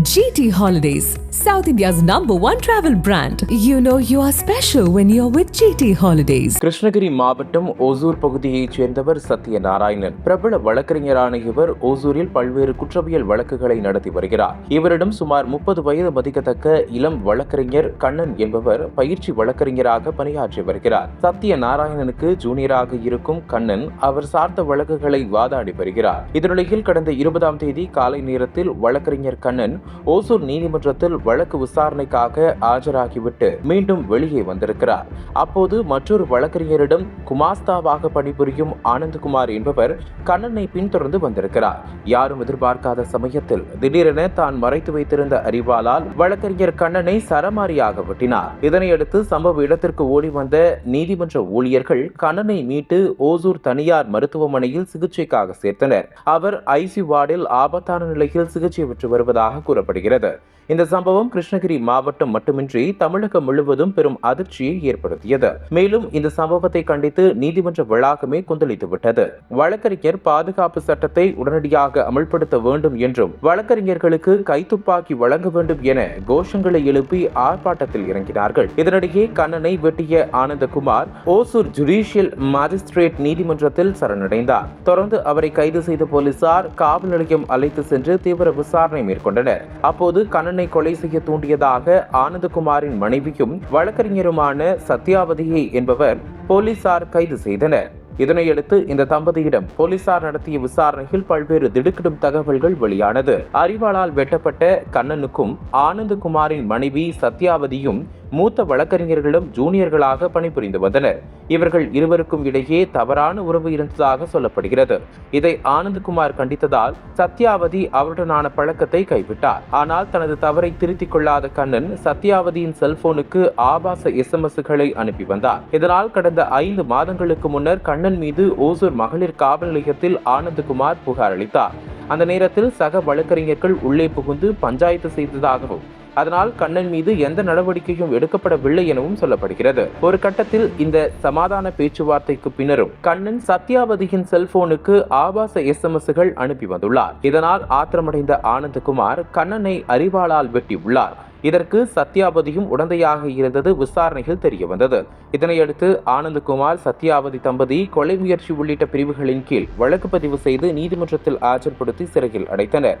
GT Holidays, South India's number one travel brand. You know you are special when you're with GT Holidays. Krishnagiri மாவட்டம் ஓசூர் பகுதியைச் சேர்ந்தவர் சத்யநாராயணன் பிரபல வழக்கறிஞரான இவர் ஓசூரில் பல்வேறு குற்றவியல் வழக்குகளை நடத்தி வருகிறார் இவரிடம் சுமார் முப்பது வயது மதிக்கத்தக்க இளம் வழக்கறிஞர் கண்ணன் என்பவர் பயிற்சி வழக்கறிஞராக பணியாற்றி வருகிறார் சத்யநாராயணனுக்கு ஜூனியராக இருக்கும் கண்ணன் அவர் சார்ந்த வழக்குகளை வாதாடி வருகிறார் இதனிடையில் கடந்த இருபதாம் தேதி காலை நேரத்தில் வழக்கறிஞர் கண்ணன் ஓசூர் நீதிமன்றத்தில் வழக்கு விசாரணைக்காக ஆஜராகிவிட்டு மீண்டும் வெளியே வந்திருக்கிறார். அப்போது மற்றொரு வழக்கறிஞரிடம் குமாஸ்தாவாக பணிபுரியும் ஆனந்த்குமார் என்பவர் கண்ணனை பின்தொடர்ந்து வந்திருக்கிறார். யாரும் எதிர்பார்க்காத சமயத்தில் திடீரென தான் மறைத்து வைத்திருந்த அறிவாளால் வழக்கறிஞர் கண்ணனை சரமாரியாக வெட்டினார். இதனையடுத்து சம்பவ இடத்திற்கு ஓடி வந்த நீதிமன்ற ஊழியர்கள் கண்ணனை மீட்டு ஓசூர் தனியார் மருத்துவமனையில் சிகிச்சைக்காக சேர்த்தனர். அவர் ஐசி வார்டில் ஆபத்தான நிலையில் சிகிச்சை பெற்று வருவதாக கூற கூறப்படுகிறது இந்த சம்பவம் கிருஷ்ணகிரி மாவட்டம் மட்டுமின்றி தமிழகம் முழுவதும் பெரும் அதிர்ச்சியை ஏற்படுத்தியது. மேலும் இந்த சம்பவத்தை கண்டித்து நீதிமன்ற வளாகமே கொந்தளித்துவிட்டது. வழக்கறிஞர் பாதுகாப்பு சட்டத்தை உடனடியாக அமல்படுத்த வேண்டும் என்றும் வழக்கறிஞர்களுக்கு கைத்துப்பாக்கி வழங்க வேண்டும் என கோஷங்களை எழுப்பி ஆர்ப்பாட்டத்தில் இறங்கினார்கள். இதனிடையே கண்ணனை வெட்டிய ஆனந்தகுமார் ஓசூர் ஜுடிஷியல் மாஜிஸ்ட்ரேட் நீதிமன்றத்தில் சரணடைந்தார். தொடர்ந்து அவரை கைது செய்த போலீசார் காவல் நிலையம் அழைத்து சென்று தீவிர விசாரணை மேற்கொண்டனர். அப்போது கண்ணனை கொலை செய்ய தூண்டியதாக ஆனந்தகுமாரின் மனைவியும் வழக்கறிஞருமான சத்யாவதியை என்பவர் போலீசார் கைது செய்தனர். இதனையடுத்து இந்த தம்பதியிடம் போலீசார் நடத்திய விசாரணையில் பல்வேறு திடுக்கிடும் தகவல்கள் வெளியானது. அறிவாளால் வெட்டப்பட்ட கண்ணனுக்கும் ஆனந்தகுமாரின் மனைவி சத்யாவதியும் மூத்த வழக்கறிஞர்களும் ஜூனியர்களாக பணிபுரிந்து வந்தனர். இவர்கள் இருவருக்கும் இடையே தவறான உறவு இருந்ததாக சொல்லப்படுகிறது. இதை ஆனந்தகுமார் கண்டித்ததால் சத்யாவதி அவருடனான பழக்கத்தை கைவிட்டார். ஆனால் தனது தவறை திருத்திக் கொள்ளாத கண்ணன் சத்யாவதியின் செல்போனுக்கு ஆபாச எஸ்எம்எஸ்களை அனுப்பி வந்தார். இதனால் கடந்த ஐந்து மாதங்களுக்கு முன்னர் கண்ணன் மீது ஓசூர் மகளிர் காவல் நிலையத்தில் ஆனந்தகுமார் புகார் அளித்தார். அந்த நேரத்தில் சக வழக்கறிஞர்கள் உள்ளே புகுந்து பஞ்சாயத்து செய்ததாகவும் அதனால் கண்ணன் மீது எந்த நடவடிக்கையும் எடுக்கப்படவில்லை எனவும் சொல்லப்படுகிறது. ஒரு கட்டத்தில் இந்த சமாதான பேச்சுவார்த்தைக்கு பின்னரும் கண்ணன் சத்யாவதியின் செல்போனுக்கு ஆபாச எஸ்எம்எஸ்கள் அனுப்பி வந்துள்ளார். இதனால் ஆத்திரமடைந்த ஆனந்தகுமார் கண்ணனை அறிவாளால் வெட்டியுள்ளார். இதற்கு சத்யாவதியும் உடந்தையாக இருந்தது விசாரணையில் தெரிய வந்தது இதனையடுத்து ஆனந்தகுமார் சத்யாவதி தம்பதி கொலை முயற்சி உள்ளிட்ட பிரிவுகளின் கீழ் வழக்கு பதிவு செய்து நீதிமன்றத்தில் ஆஜர்படுத்தி சிறையில் அடைத்தனர்.